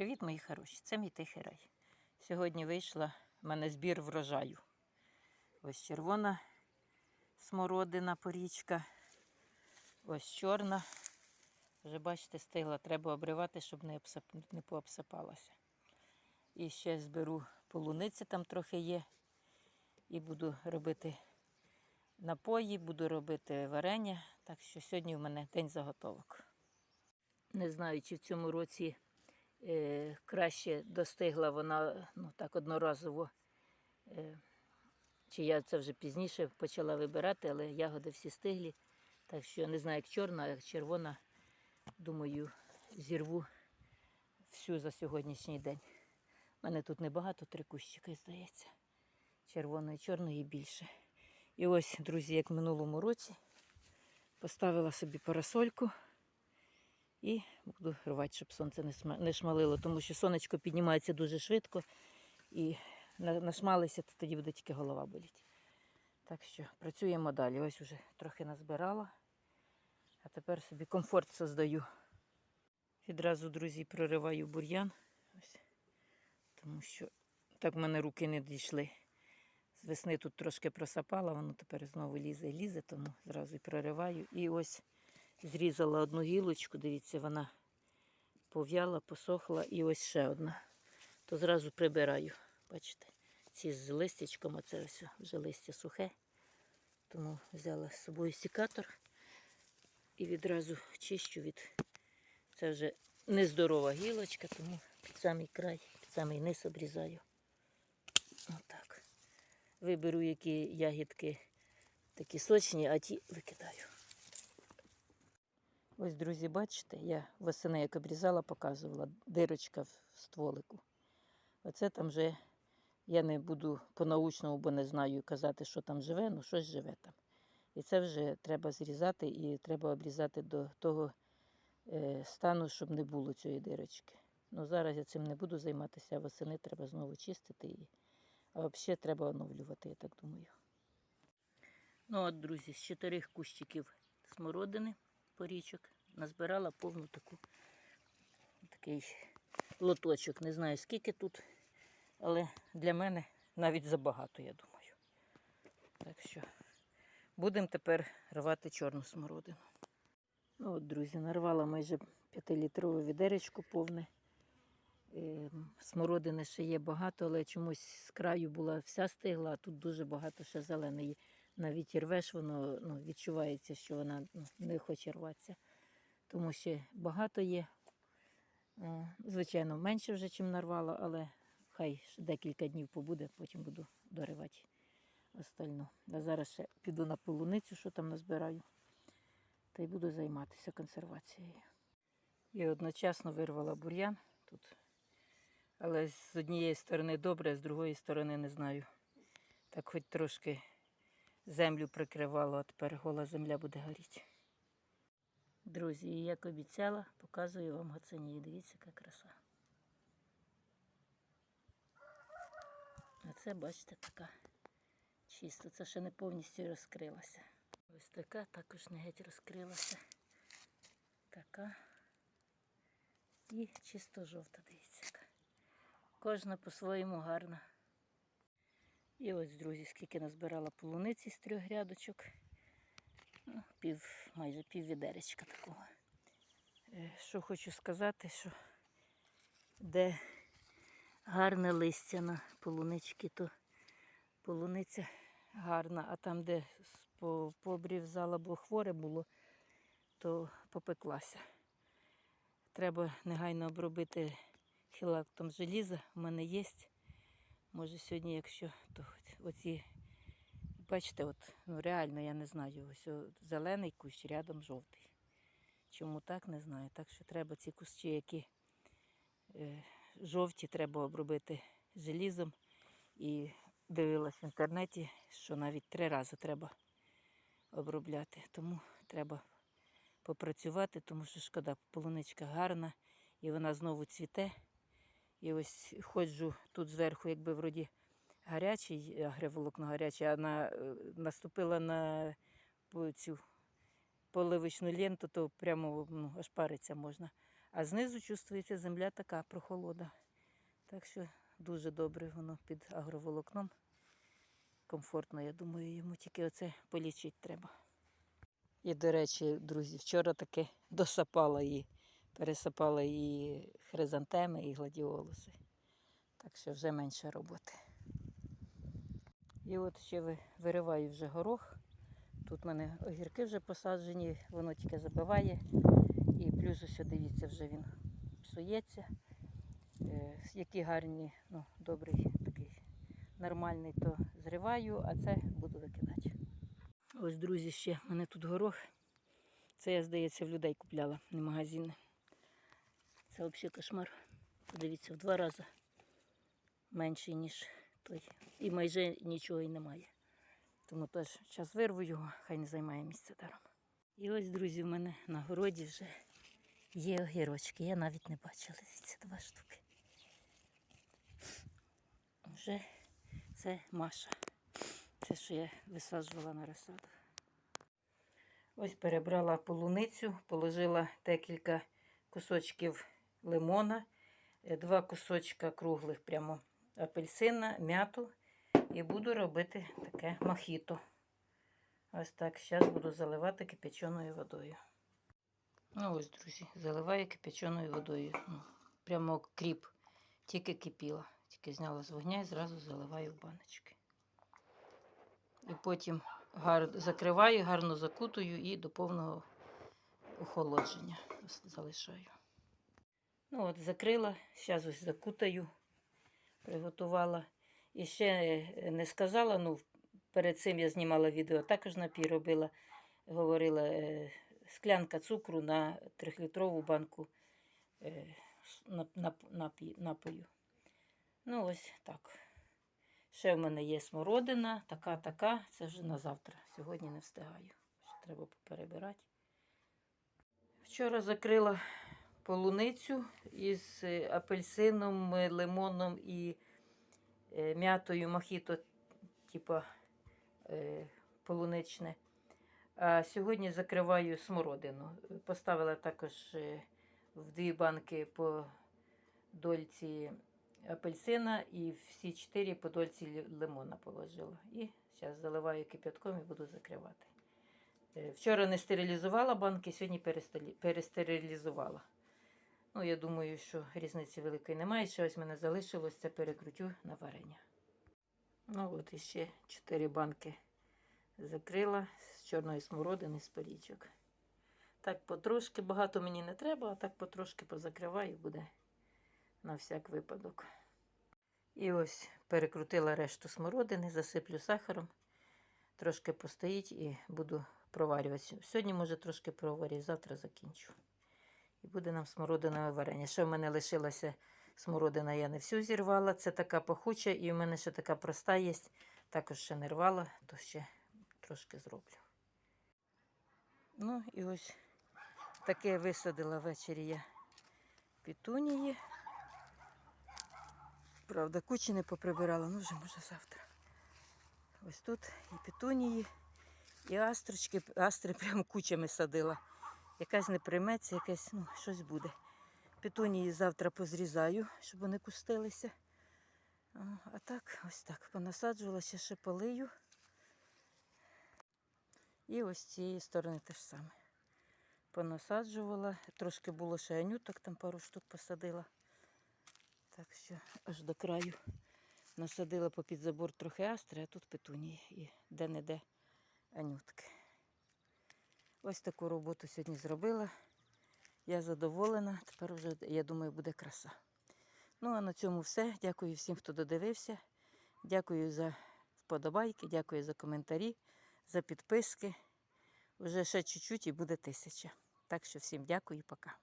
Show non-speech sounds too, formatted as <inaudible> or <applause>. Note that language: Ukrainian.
Привіт, мої хороші! Це мій тихий рай. Сьогодні вийшла в мене збір врожаю. Ось червона смородина порічка, ось чорна. Вже бачите, стигла. Треба обривати, щоб не, обсип... не пообсипалася. І ще зберу полуниці, там трохи є. І буду робити напої, буду робити варення. Так що сьогодні в мене день заготовок. Не знаю, чи в цьому році е, краще достигла вона ну, так одноразово. Е, чи я це вже пізніше почала вибирати, але ягоди всі стиглі. Так що не знаю, як чорна, а як червона, думаю, зірву всю за сьогоднішній день. У мене тут небагато, три кущики, здається. Червоної, чорної більше. І ось, друзі, як в минулому році, поставила собі парасольку. І буду рвати, щоб сонце не шмалило, тому що сонечко піднімається дуже швидко і нашмалися, то тоді буде тільки голова боліти. Так що працюємо далі. Ось вже трохи назбирала, а тепер собі комфорт создаю. Відразу, друзі, прориваю бур'ян, ось, тому що так в мене руки не дійшли. З весни тут трошки просапала, воно тепер знову лізе і лізе, тому зразу і прориваю. І ось Зрізала одну гілочку, дивіться, вона пов'яла, посохла і ось ще одна. То зразу прибираю. Бачите, ці з листячком, а це ось вже листя сухе. Тому взяла з собою сікатор і відразу чищу від. Це вже нездорова гілочка, тому під самий край, під самий низ обрізаю. Отак. Виберу, які ягідки такі сочні, а ті викидаю. Ось, друзі, бачите, я восени як обрізала, показувала дирочка в стволику. Оце там вже я не буду по-научному, бо не знаю казати, що там живе, ну щось живе там. І це вже треба зрізати і треба обрізати до того е, стану, щоб не було цієї дирочки. Ну зараз я цим не буду займатися, а восени треба знову чистити її. А взагалі треба оновлювати, я так думаю. Ну от, друзі, з чотирьох кущиків смородини порічок. Назбирала повну таку такий лоточок. Не знаю скільки тут, але для мене навіть забагато, я думаю. Так що будемо тепер рвати чорну смородину. Ну от, друзі, нарвала майже 5-літрове відеречко повне. Е, Смородини ще є багато, але чомусь з краю була вся стигла, а тут дуже багато ще зеленої. Навіть і рвеш, воно ну, відчувається, що вона ну, не хоче рватися. Тому ще багато є. Е, Звичайно, менше вже, чим нарвала, але хай декілька днів побуде, потім буду доривати остальну. А зараз ще піду на полуницю, що там назбираю, та й буду займатися консервацією. І одночасно вирвала бур'ян тут. Але з однієї сторони добре, а з другої сторони не знаю. Так хоч трошки землю прикривало, а тепер гола земля буде горіти. Друзі, як обіцяла, показую вам гацинію. Дивіться, яка краса. А це, бачите, така чисто. Це ще не повністю розкрилася. Ось така також не геть розкрилася. Така. І чисто жовта, дивіться. яка. Кожна по-своєму гарна. І ось, друзі, скільки назбирала полуниці з трьох грядочок. Пів, майже пів відеречка такого. Е, Що хочу сказати, що де гарне листя на полунички, то полуниця гарна, а там, де с- по- пообрізала, бо хворе було, то попеклася. Треба негайно обробити хілактом желіза. У мене є. Може сьогодні, якщо то от- оці, бачите, от, ну реально я не знаю, ось зелений кущ, рядом жовтий. Чому так, не знаю. Так що треба ці кущі, які е, жовті, треба обробити желізом. І дивилась в інтернеті, що навіть три рази треба обробляти. Тому треба попрацювати, тому що шкода, полуничка гарна і вона знову цвіте. І ось ходжу тут зверху, якби вроді гарячий, агроволокно гаряче, а на, е, наступила на цю поливочну ленту, то прямо ну, аж париться можна. А знизу чувствується земля така прохолода. Так що дуже добре воно під агроволокном. Комфортно, я думаю, йому тільки оце полічити треба. І, до речі, друзі, вчора таки <laughs> досапала її, пересапала її хризантеми і гладіолуси. Так що вже менше роботи. І от ще вириваю вже горох. Тут в мене огірки вже посаджені, воно тільки забиває. І плюс ось дивіться, вже він псується. Е, які гарні, ну, добрий такий нормальний, то зриваю, а це буду викидати. Ось, друзі, ще в мене тут горох. Це я, здається, в людей купляла, не магазини. Це взагалі кошмар. Подивіться, в два рази менший, ніж той. І майже нічого і немає. Тому теж час вирву його, хай не займає місце даром. І ось, друзі, в мене на городі вже є огірочки. Я навіть не бачила. Дивіться, два штуки. Вже це Маша. Це, що я висаджувала на розсаду. Ось перебрала полуницю, положила декілька кусочків лимона, е, два кусочка круглих прямо апельсина, м'яту і буду робити таке мохіто. Ось так. Зараз буду заливати кипяченою водою. Ну ось, друзі, заливаю кипяченою водою. Ну, Прямо кріп. Тільки кипіла. Тільки зняла з вогня і зразу заливаю в баночки. І потім гар... закриваю, гарно закутую і до повного охолодження залишаю. Ну от, закрила, зараз ось закутаю, приготувала. І ще е, не сказала, ну, перед цим я знімала відео, також напій робила, говорила, е, склянка цукру на трьохлітрову банку е, напою. Ну, ось так. Ще в мене є смородина, така, така. Це вже на завтра. Сьогодні не встигаю. Ще треба поперебирати. Вчора закрила полуницю із е, апельсином, е, лимоном і е, м'ятою мохіто, типа е, полуничне. А сьогодні закриваю смородину. Поставила також в дві банки по дольці апельсина і всі чотири по дольці лимона положила. І зараз заливаю кип'ятком і буду закривати. Вчора не стерилізувала банки, сьогодні перестерилізувала. Ну, я думаю, що різниці великої немає. Ще ось мене залишилось, це перекрутю на варення. Ну, от іще чотири банки закрила з чорної смородини з порічок. Так потрошки, багато мені не треба, а так потрошки позакриваю, буде на всяк випадок. І ось перекрутила решту смородини, засиплю сахаром, трошки постоїть і буду проварювати. Сьогодні, може, трошки проварю, завтра закінчу. І буде нам смородинове варення. Ще в мене лишилася смородина, я не всю зірвала. Це така пахуча, і в мене ще така проста є. Також ще не рвала, то ще трошки зроблю. Ну і ось таке висадила ввечері я петунії. Правда, кучі не поприбирала, ну вже може завтра. Ось тут і петунії, і астрочки, астри прямо кучами садила. Якась не прийметься, якась, ну, щось буде. Петунії завтра позрізаю, щоб вони кустилися. А, так, ось так, понасаджувалася, ще полию. І ось з цієї сторони те ж саме. Понасаджувала. Трошки було ще анюток, там пару штук посадила. Так що аж до краю насадила попід забор трохи астри, а тут петунії і де-не-де анютки. Ось таку роботу сьогодні зробила. Я задоволена. Тепер вже, я думаю, буде краса. Ну, а на цьому все. Дякую всім, хто додивився. Дякую за вподобайки, дякую за коментарі, за підписки. Уже ще чуть-чуть і буде тисяча. Так що всім дякую і пока.